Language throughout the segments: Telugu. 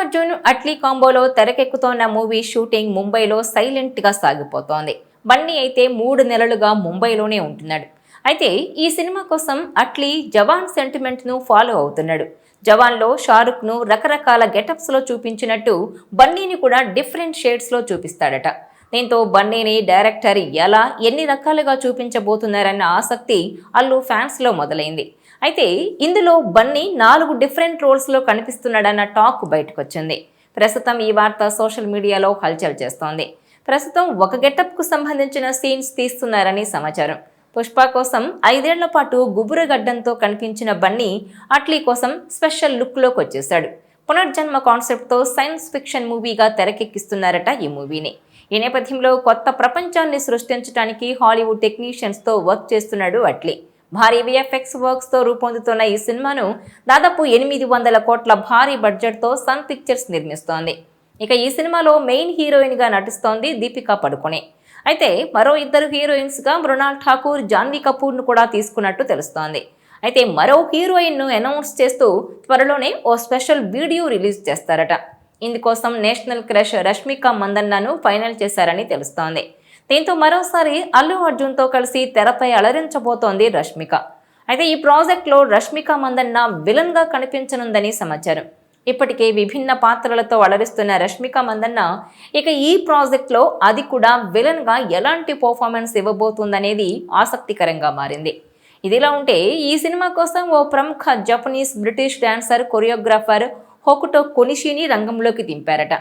అర్జున్ అట్లీ కాంబోలో తెరకెక్కుతోన్న మూవీ షూటింగ్ ముంబైలో సైలెంట్గా సాగిపోతోంది. బన్నీ అయితే మూడు నెలలుగా ముంబైలోనే ఉంటున్నాడు. అయితే ఈ సినిమా కోసం అట్లీ జవాన్ సెంటిమెంట్ను ఫాలో అవుతున్నాడు. జవాన్లో షారుఖ్ను రకరకాల గెటప్స్లో చూపించినట్టు బన్నీని కూడా డిఫరెంట్ షేడ్స్లో చూపిస్తాడట. దీంతో బన్నీని డైరెక్టర్ ఎలా ఎన్ని రకాలుగా చూపించబోతున్నారన్న ఆసక్తి అల్లు ఫ్యాన్స్లో మొదలైంది. అయితే ఇందులో బన్నీ నాలుగు డిఫరెంట్ రోల్స్లో కనిపిస్తున్నాడన్న టాక్ బయటకొచ్చింది. ప్రస్తుతం ఈ వార్త సోషల్ మీడియాలో హల్చల్ చేస్తోంది. ప్రస్తుతం ఒక గెటప్కు సంబంధించిన సీన్స్ తీస్తున్నారని సమాచారం. పుష్ప కోసం ఐదేళ్ళ పాటు గుబురగడ్డంతో కనిపించిన బన్నీ అట్లీ కోసం స్పెషల్ లుక్లోకి వచ్చేశాడు పునర్జన్మ కాన్సెప్ట్తో సైన్స్ ఫిక్షన్ మూవీగా తెరకెక్కిస్తున్నారట ఈ మూవీని. ఈ నేపథ్యంలో కొత్త ప్రపంచాన్ని సృష్టించడానికి హాలీవుడ్ టెక్నీషియన్స్తో వర్క్ చేస్తున్నాడు అట్లీ. భారీ విఎఫ్ఎక్స్ వర్క్స్తో రూపొందుతున్న ఈ సినిమాను దాదాపు ఎనిమిది వందల కోట్ల భారీ బడ్జెట్తో సన్ పిక్చర్స్ నిర్మిస్తోంది. ఇక ఈ సినిమాలో మెయిన్ హీరోయిన్గా నటిస్తోంది దీపికా పడుకునే. అయితే మరో ఇద్దరు హీరోయిన్స్గా మృణాల్ ఠాకూర్ జాన్వీ కపూర్ను కూడా తీసుకున్నట్టు తెలుస్తోంది. అయితే మరో హీరోయిన్ను అనౌన్స్ చేస్తూ త్వరలోనే ఓ స్పెషల్ వీడియో రిలీజ్ చేస్తారట. ఇందుకోసం నేషనల్ క్రష్ రష్మిక మందన్నను ఫైనల్ చేశారని తెలుస్తోంది. దీంతో మరోసారి అల్లు అర్జున్తో కలిసి తెరపై అలరించబోతోంది రష్మిక. అయితే ఈ ప్రాజెక్ట్లో రష్మిక మందన్న విలన్గా కనిపించనుందని సమాచారం. ఇప్పటికే విభిన్న పాత్రలతో అలరిస్తున్న రష్మిక మందన్న ఇక ఈ ప్రాజెక్ట్లో అది కూడా విలన్గా ఎలాంటి పర్ఫార్మెన్స్ ఇవ్వబోతుందనేది ఆసక్తికరంగా మారింది. ఇదిలా ఉంటే ఈ సినిమా కోసం ఓ ప్రముఖ Japanese British dancer choreographer Hokuto కొనిషిని రంగంలోకి దింపారట.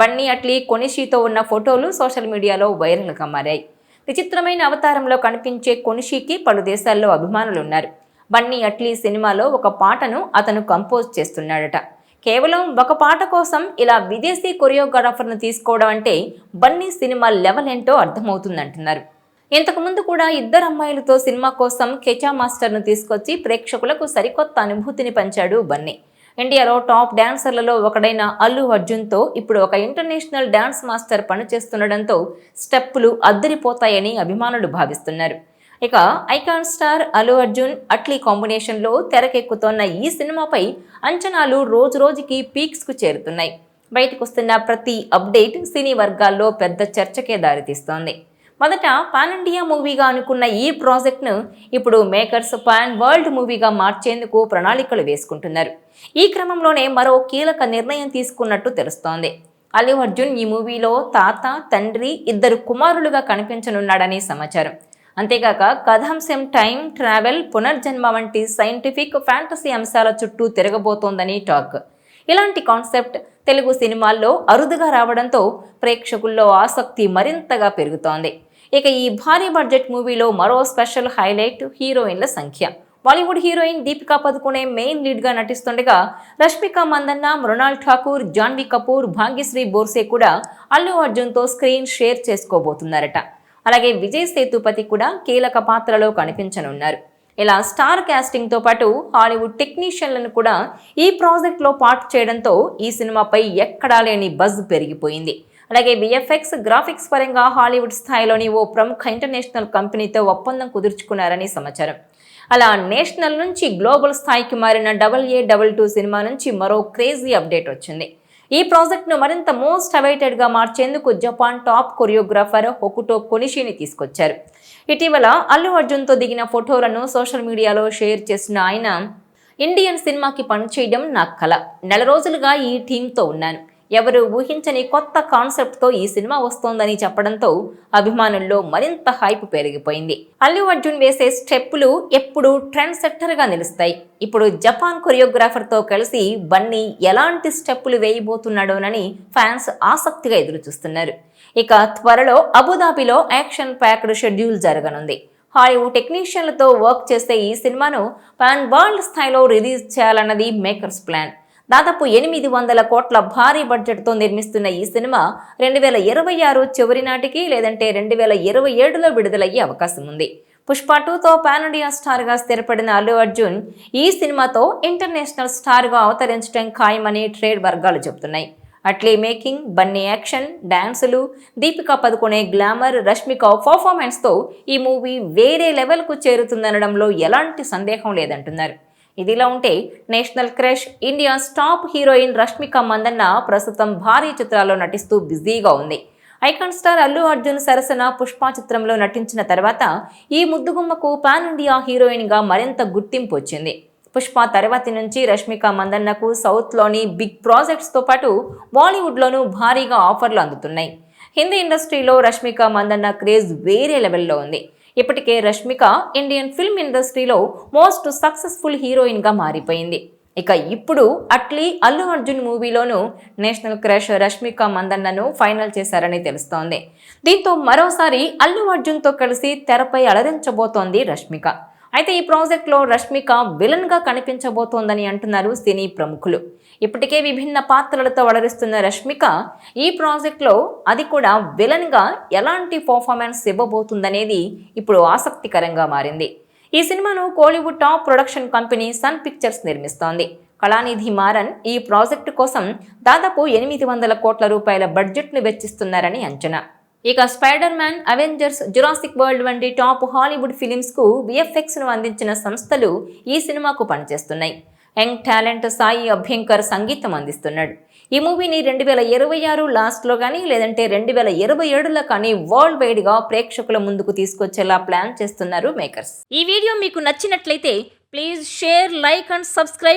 బన్నీ అట్లీ కొనిషితో ఉన్న ఫోటోలు సోషల్ మీడియాలో వైరల్గా మారాయి. విచిత్రమైన అవతారంలో కనిపించే కొనిషికి పలు దేశాల్లో అభిమానులు ఉన్నారు బన్నీ అట్లీ సినిమాలో ఒక పాటను అతను కంపోజ్ చేస్తున్నాడట. కేవలం ఒక పాట కోసం ఇలా విదేశీ కొరియోగ్రాఫర్ను తీసుకోవడం అంటే బన్నీ సినిమా లెవెల్ ఏంటో అర్థమవుతుందంటున్నారు. ఇంతకుముందు కూడా ఇద్దరు అమ్మాయిలతో సినిమా కోసం కెచా మాస్టర్ను తీసుకొచ్చి ప్రేక్షకులకు సరికొత్త అనుభూతిని పంచాడు బన్నీ. ఇండియాలో టాప్ డాన్సర్లలో ఒకడైన అల్లు అర్జున్తో ఇప్పుడు ఒక ఇంటర్నేషనల్ డాన్స్ మాస్టర్ పనిచేస్తుండడంతో స్టెప్పులు అద్దరిపోతాయని అభిమానులు భావిస్తున్నారు. ఇక ఐకాన్ స్టార్ అల్లు అర్జున్ అట్లీ కాంబినేషన్లో తెరకెక్కుతోన్న ఈ సినిమాపై అంచనాలు రోజు రోజుకి పీక్స్కు చేరుతున్నాయి. బయటకు వస్తున్న ప్రతి అప్డేట్ సినీ వర్గాల్లో పెద్ద చర్చకే దారితీస్తోంది. మొదట పాన్ ఇండియా మూవీగా అనుకున్న ఈ ప్రాజెక్ట్ను ఇప్పుడు మేకర్స్ పాన్ వరల్డ్ మూవీగా మార్చేందుకు ప్రణాళికలు వేసుకుంటున్నారు. ఈ క్రమంలోనే మరో కీలక నిర్ణయం తీసుకున్నట్టు తెలుస్తోంది. అల్లు అర్జున్ ఈ మూవీలో తాత తండ్రి ఇద్దరు కుమారులుగా కనిపించనున్నాడని సమాచారం. అంతేకాక కథాంశం టైం ట్రావెల్ పునర్జన్మ వంటి సైంటిఫిక్ ఫ్యాంటసీ అంశాల చుట్టూ తిరగబోతోందని టాక్. ఇలాంటి కాన్సెప్ట్ తెలుగు సినిమాల్లో అరుదుగా రావడంతో ప్రేక్షకుల్లో ఆసక్తి మరింతగా పెరుగుతోంది. ఇక ఈ భారీ బడ్జెట్ మూవీలో మరో స్పెషల్ హైలైట్ హీరోయిన్ల సంఖ్య. Bollywood heroine Deepika Padukone main లీడ్గా నటిస్తుండగా రష్మిక మందన్న మృణాల్ ఠాకూర్ జాన్వీ కపూర్ భాగ్యశ్రీ బోర్సే కూడా అల్లు అర్జున్తో స్క్రీన్ షేర్ చేసుకోబోతున్నారట. అలాగే విజయ్ సేతుపతి కూడా కీలక పాత్రలో కనిపించనున్నారు. ఇలా స్టార్ క్యాస్టింగ్తో పాటు హాలీవుడ్ టెక్నీషియన్లను కూడా ఈ ప్రాజెక్ట్లో పార్ట్ చేయడంతో ఈ సినిమాపై ఎక్కడా లేని బజ్ పెరిగిపోయింది. అలాగే విఎఫ్ఎక్స్ గ్రాఫిక్స్ పరంగా హాలీవుడ్ స్థాయిలోని ఓ ప్రముఖ ఇంటర్నేషనల్ కంపెనీతో ఒప్పందం కుదుర్చుకున్నారని సమాచారం. అలా నేషనల్ నుంచి గ్లోబల్ స్థాయికి మారిన double A double two cinema నుంచి మరో క్రేజీ అప్డేట్ వచ్చింది. ఈ ప్రాజెక్ట్ను మరింత మోస్ట్ అవైటెడ్గా మార్చేందుకు జపాన్ టాప్ కొరియోగ్రాఫర్ హొకుటో కొనిషిని తీసుకొచ్చారు. ఇటీవల అల్లు అర్జున్తో దిగిన ఫోటోలను సోషల్ మీడియాలో షేర్ చేసిన ఆయన ఇండియన్ సినిమాకి పనిచేయడం నా కల. నెల రోజులుగా ఈ టీంతో ఉన్నాను. ఎవరు ఊహించని కొత్త కాన్సెప్ట్తో ఈ సినిమా వస్తోందని చెప్పడంతో అభిమానుల్లో మరింత హైప్ పెరిగిపోయింది. అల్లు అర్జున్ వేసే స్టెప్పులు ఎప్పుడు ట్రెండ్ సెట్టర్గా నిలుస్తాయి. ఇప్పుడు జపాన్ కొరియోగ్రాఫర్తో కలిసి బన్నీ ఎలాంటి స్టెప్పులు వేయబోతున్నాడోనని ఫ్యాన్స్ ఆసక్తిగా ఎదురుచూస్తున్నారు. ఇక త్వరలో అబుదాబిలో యాక్షన్ ప్యాక్డ్ షెడ్యూల్ జరగనుంది. హాలీవుడ్ టెక్నీషియన్లతో వర్క్ చేసే ఈ సినిమాను పాన్ వరల్డ్ స్థాయిలో రిలీజ్ చేయాలన్నది మేకర్స్ ప్లాన్. దాదాపు ఎనిమిది వందల కోట్ల భారీ బడ్జెట్తో నిర్మిస్తున్న ఈ సినిమా రెండు వేల ఇరవై ఆరు చివరి నాటికి లేదంటే రెండు వేల ఇరవై ఏడులో విడుదలయ్యే అవకాశం ఉంది. పుష్ప టూతో పాన్ స్టార్గా స్థిరపడిన అల్లు అర్జున్ ఈ సినిమాతో ఇంటర్నేషనల్ స్టార్గా అవతరించడం ఖాయమని ట్రేడ్ వర్గాలు చెబుతున్నాయి. అట్లీ మేకింగ్ బన్నీ యాక్షన్ డాన్సులు దీపికా పదుకునే గ్లామర్ రష్మిక పర్ఫార్మెన్స్తో ఈ మూవీ వేరే లెవెల్కు చేరుతుందనడంలో ఎలాంటి సందేహం లేదంటున్నారు. ఇదిలా ఉంటే national crush India top heroine Rashmika Mandanna ప్రస్తుతం భారీ చిత్రాల్లో నటిస్తూ బిజీగా ఉంది. ఐకాన్ స్టార్ అల్లు అర్జున్ సరసన పుష్ప చిత్రంలో నటించిన తర్వాత ఈ ముద్దుగుమ్మకు పాన్ ఇండియా హీరోయిన్గా మరింత గుర్తింపు వచ్చింది. పుష్ప తర్వాతి నుంచి రష్మిక మందన్నకు సౌత్లోని బిగ్ ప్రాజెక్ట్స్తో పాటు బాలీవుడ్లోనూ భారీగా ఆఫర్లు అందుతున్నాయి. హిందీ ఇండస్ట్రీలో రష్మిక మందన్న క్రేజ్ వేరే లెవెల్లో ఉంది. ఇప్పటికే రష్మిక ఇండియన్ ఫిల్మ్ ఇండస్ట్రీలో మోస్ట్ సక్సెస్ఫుల్ హీరోయిన్గా మారిపోయింది. ఇక ఇప్పుడు అట్లీ అల్లు అర్జున్ మూవీలోనూ నేషనల్ క్రష్ రష్మిక మందన్నను ఫైనల్ చేశారని తెలుస్తోంది. దీంతో మరోసారి అల్లు అర్జున్తో కలిసి తెరపై అలరించబోతోంది రష్మిక. అయితే ఈ ప్రాజెక్ట్లో రష్మిక విలన్గా కనిపించబోతోందని అంటున్నారు సినీ ప్రముఖులు. ఇప్పటికే విభిన్న పాత్రలతో వడరిస్తున్న రష్మిక ఈ ప్రాజెక్ట్లో అది కూడా విలన్గా ఎలాంటి పర్ఫార్మెన్స్ ఇవ్వబోతుందనేది ఇప్పుడు ఆసక్తికరంగా మారింది. ఈ సినిమాను Kollywood top production company Sun Pictures నిర్మిస్తోంది. Kalanithi Maran ఈ ప్రాజెక్టు కోసం దాదాపు ఎనిమిది వందల కోట్ల రూపాయల బడ్జెట్ను వెచ్చిస్తున్నారని అంచనా. ఇక Spider Man Avengers Jurassic World వంటి టాప్ హాలీవుడ్ ఫిలిమ్స్కు విఎఫ్ఎక్స్ను అందించిన సంస్థలు ఈ సినిమాకు పనిచేస్తున్నాయి. యంగ్ టాలెంట్ సాయి అభ్యంకర్ సంగీతం అందిస్తున్నాడు. ఈ మూవీని రెండు వేల ఇరవై ఆరు లాస్ట్లో కానీ లేదంటే రెండు వేల ఇరవై ఏడులో కానీ వరల్డ్ వైడ్గా ప్రేక్షకుల ముందుకు తీసుకొచ్చేలా ప్లాన్ చేస్తున్నారు మేకర్స్. ఈ వీడియో మీకు నచ్చినట్లయితే please share like and subscribe